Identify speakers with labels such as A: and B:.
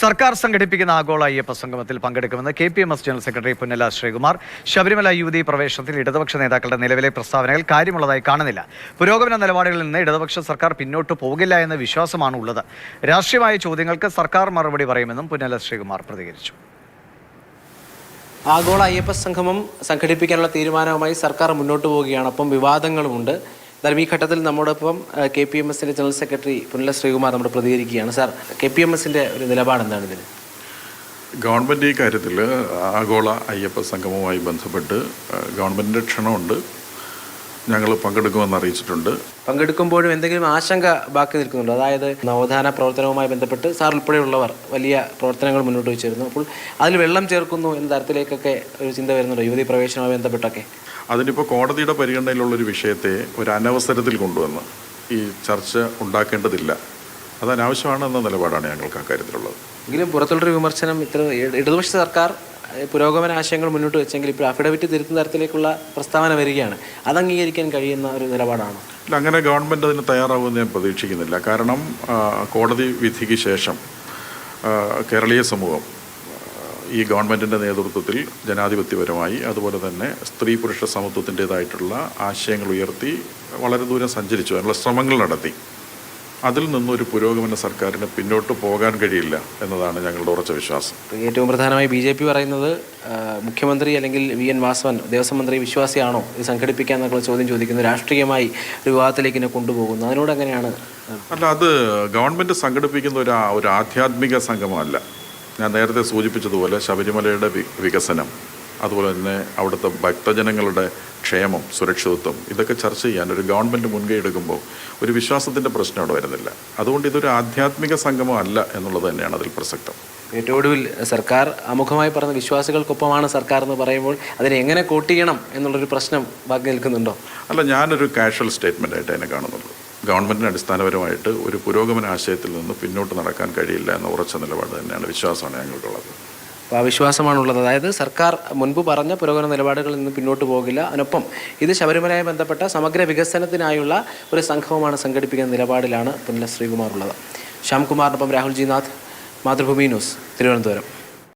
A: സർക്കാർ സംഘടിപ്പിക്കുന്ന ആഗോള അയ്യപ്പ സംഗമത്തിൽ പങ്കെടുക്കുമെന്ന് K P M S general secretary Punnala Sreekumar Sabarimala യുവതി പ്രവേശനത്തിൽ ഇടതുപക്ഷ നേതാക്കളുടെ നിലവിലെ പ്രസ്താവനകൾ കാര്യമുള്ളതായി കാണുന്നില്ല. പുരോഗമന നിലപാടുകളിൽ നിന്ന് ഇടതുപക്ഷ സർക്കാർ പിന്നോട്ട് പോകില്ല എന്ന വിശ്വാസമാണ് ഉള്ളത്. രാഷ്ട്രീയമായ ചോദ്യങ്ങൾക്ക് സർക്കാർ മറുപടി പറയുമെന്നും പുന്നല ശ്രീകുമാർ പ്രതികരിച്ചു.
B: ആഗോള അയ്യപ്പ സംഗമം സംഘടിപ്പിക്കാനുള്ള തീരുമാനവുമായി സർക്കാർ മുന്നോട്ട് പോവുകയാണ്. അപ്പം വിവാദങ്ങളുമുണ്ട്. എന്തായാലും ഈ ഘട്ടത്തിൽ നമ്മോടൊപ്പം കെ പി എം എസിന്റെ ജനറൽ സെക്രട്ടറി പുനല ശ്രീകുമാർ നമ്മുടെ പ്രതികരിക്കുകയാണ്. സാർ കെ പി എം എസിന്റെ ഒരു നിലപാട് എന്താണ് ഇതിന്
C: ഗവൺമെന്റ് ഈ കാര്യത്തിൽ ആഗോള അയ്യപ്പ സംഗമവുമായി ബന്ധപ്പെട്ട് ഗവൺമെന്റിന്റെ ക്ഷണമുണ്ട്. ഞങ്ങൾ പങ്കെടുക്കുമെന്ന് അറിയിച്ചിട്ടുണ്ട്.
B: പങ്കെടുക്കുമ്പോഴും എന്തെങ്കിലും ആശങ്ക ബാക്കി നിൽക്കുന്നുണ്ടോ? അതായത് നവോത്ഥാന പ്രവർത്തനവുമായി ബന്ധപ്പെട്ട് സാർ ഉൾപ്പെടെയുള്ളവർ വലിയ പ്രവർത്തനങ്ങൾ മുന്നോട്ട് വെച്ചിരുന്നു. അപ്പോൾ അതിൽ വെള്ളം ചേർക്കുന്നു എന്ന തരത്തിലേക്കൊക്കെ ഒരു ചിന്ത വരുന്നുണ്ടോ? യുവതി പ്രവേശനവുമായി ബന്ധപ്പെട്ടൊക്കെ.
C: അതിനിപ്പോൾ കോടതിയുടെ പരിഗണനയിലുള്ളൊരു വിഷയത്തെ ഒരു അനവസരത്തിൽ കൊണ്ടുവന്ന് ഈ ചർച്ച ഉണ്ടാക്കേണ്ടതില്ല. അത് അനാവശ്യമാണ് എന്ന നിലപാടാണ് ഞങ്ങൾക്ക് അക്കാര്യത്തിലുള്ളത്.
B: എങ്കിലും പുറത്തുള്ളൊരു വിമർശനം ഇത്ര ഇട- ഇടതുപക്ഷ സർക്കാർ പുരോഗമന ആശയങ്ങൾ മുന്നോട്ട് വെച്ചെങ്കിൽ ഇപ്പോൾ അഫിഡവിറ്റ് തിരുത്തുന്ന തരത്തിലേക്കുള്ള പ്രസ്താവന വരികയാണ്. അത് അംഗീകരിക്കാൻ കഴിയുന്ന ഒരു നിലപാടാണ്?
C: അങ്ങനെ ഗവൺമെന്റ് അതിന് തയ്യാറാവുമെന്ന് ഞാൻ പ്രതീക്ഷിക്കുന്നില്ല. കാരണം കോടതി വിധിക്ക് ശേഷം കേരളീയ സമൂഹം ഈ ഗവൺമെന്റിന്റെ നേതൃത്വത്തിൽ ജനാധിപത്യപരമായി അതുപോലെ തന്നെ സ്ത്രീ പുരുഷ സമത്വത്തിന്റേതായിട്ടുള്ള ആശയങ്ങൾ ഉയർത്തി വളരെ ദൂരം സഞ്ചരിച്ചു. അതിനുള്ള ശ്രമങ്ങൾ നടത്തി. അതിൽ നിന്നൊരു പുരോഗമന സർക്കാരിന് പിന്നോട്ട് പോകാൻ കഴിയില്ല എന്നതാണ് ഞങ്ങളുടെ ഉറച്ച വിശ്വാസം.
B: ഏറ്റവും പ്രധാനമായി ബി ജെ പി പറയുന്നത് മുഖ്യമന്ത്രി അല്ലെങ്കിൽ വി എൻ വാസവൻ ദേവസ്വം മന്ത്രി വിശ്വാസിയാണോ? ഇത് സംഘടിപ്പിക്കാൻ എന്നുള്ള ചോദ്യം ചോദിക്കുന്നു രാഷ്ട്രീയമായി ഒരു വിവാദത്തിലേക്ക് ഇതിനെ കൊണ്ടുപോകുന്നു. അതിനോട് എങ്ങനെയാണ്?
C: അല്ല അത് ഗവൺമെന്റ് സംഘടിപ്പിക്കുന്ന ഒരു ആധ്യാത്മിക സംഗമമല്ല. ഞാൻ നേരത്തെ സൂചിപ്പിച്ചതുപോലെ ശബരിമലയുടെ വികസനം. അതുപോലെ തന്നെ അവിടുത്തെ ഭക്തജനങ്ങളുടെ ക്ഷേമം സുരക്ഷിതത്വം ഇതൊക്കെ ചർച്ച ചെയ്യാൻ ഒരു ഗവൺമെന്റ് മുൻകൈ എടുക്കുമ്പോൾ ഒരു വിശ്വാസത്തിന്റെ പ്രശ്നം അവിടെ വരുന്നില്ല. അതുകൊണ്ട് ഇതൊരു ആധ്യാത്മിക സംഗമം അല്ല എന്നുള്ളത് തന്നെയാണ് അതിൽ പ്രസക്തം.
B: ഏറ്റവും ഒടുവിൽ സർക്കാർ അമുഖമായി പറഞ്ഞ വിശ്വാസികൾക്കൊപ്പമാണ് സർക്കാർ എന്ന് പറയുമ്പോൾ അതിനെ എങ്ങനെ കോട്ട് ചെയ്യണം എന്നുള്ളൊരു പ്രശ്നം ബാക്കി നിൽക്കുന്നുണ്ടോ?
C: അല്ല ഞാനൊരു കാഷ്വൽ സ്റ്റേറ്റ്മെന്റ് ആയിട്ട് അതിനെ കാണുന്നുള്ളൂ ഗവൺമെന്റിന് അടിസ്ഥാനപരമായിട്ട് ഒരു പുരോഗമന ആശയത്തിൽ നിന്ന് പിന്നോട്ട് നടക്കാൻ കഴിയില്ല എന്ന ഉറച്ച നിലപാട് തന്നെയാണ് വിശ്വാസമാണ് ഞങ്ങൾക്കുള്ളത്.
B: വിശ്വാസമാണുള്ളത്. അതായത് സർക്കാർ മുൻപ് പറഞ്ഞ പുരോഗമന നിലപാടുകളിൽ നിന്ന് പിന്നോട്ട് പോകില്ല. അതിനൊപ്പം ഇത് ശബരിമലയുമായി ബന്ധപ്പെട്ട സമഗ്ര വികസനത്തിനായുള്ള ഒരു സംഘവുമാണ് സംഘടിപ്പിക്കുന്ന നിലപാടിലാണ് പുനല ശ്രീകുമാർ ഉള്ളത് ശ്യാംകുമാറിനൊപ്പം രാഹുൽ ജി നാഥ് മാതൃഭൂമി ന്യൂസ് തിരുവനന്തപുരം.